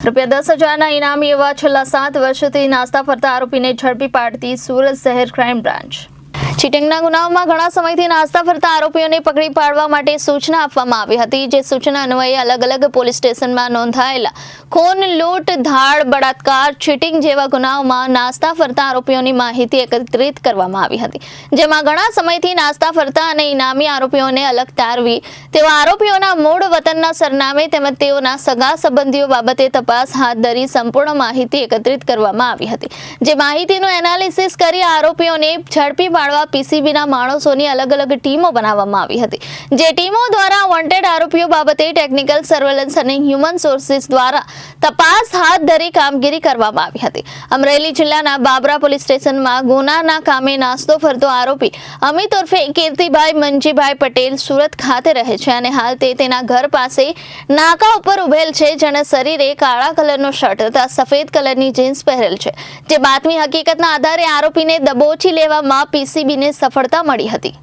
રૂપિયા દસ હજારના ઇનામી એવા છેલ્લા સાત વર્ષથી નાસ્તા ફરતા આરોપીને ઝડપી પાડતી સુરત શહેર ક્રાઇમ બ્રાન્ચ. ચીટિંગના ગુનાઓમાં ઘણા સમયથી નાસ્તા ફરતા આરોપીઓને પકડી પાડવા માટે સૂચના આપવામાં આવી હતી, જે સૂચના અન્વયે અલગ અલગ પોલીસ સ્ટેશનમાં નોંધાયેલા ખૂન, લૂંટ, ધાડ, બળાત્કાર, ચીટિંગ જેવા ગુનાઓમાં નાસ્તા ફરતા આરોપીઓની માહિતી એકત્રિત કરવામાં આવી હતી. જેમાં ઘણા સમયથી નાસ્તા ફરતા અને ઇનામી આરોપીઓને અલગ તારવી તેવા આરોપીઓના મૂળ વતનના સરનામે તેમજ તેઓના સગા સંબંધીઓ બાબતે તપાસ હાથ ધરી સંપૂર્ણ માહિતી એકત્રિત કરવામાં આવી હતી. જે માહિતીનું એનાલિસિસ કરી આરોપીઓને ઝડપી પાડવા પીસીબીના માણસોની અલગ અલગ ટીમો બનાવવામાં આવી હતી. જે ટીમો દ્વારા વોન્ટેડ આરોપીઓ બાબતે ટેકનિકલ સર્વેલન્સ અને હ્યુમન સોર્સિસ દ્વારા તપાસ હાથ ધરી કામગીરી કરવામાં આવી હતી. અમરેલી જિલ્લાના બાબરા પોલીસ સ્ટેશનમાં ગુનાના કામે નાસ્તો ફરતો આરોપી અમિત ઉર્ફે કીર્તિભાઈ મંજીભાઈ પટેલ સુરત ખાતે રહે છે અને હાલ તે તેના ઘર પાસે નાકા ઉપર ઉભેલ છે, જેના શરીરે કાળા કલરનો શર્ટ તથા સફેદ કલરની જીન્સ પહેરેલ છે. જે બાતમી હકીકતના આધારે આરોપીને દબોચી લેવામાં પીસીબીને સફળતા મળી હતી.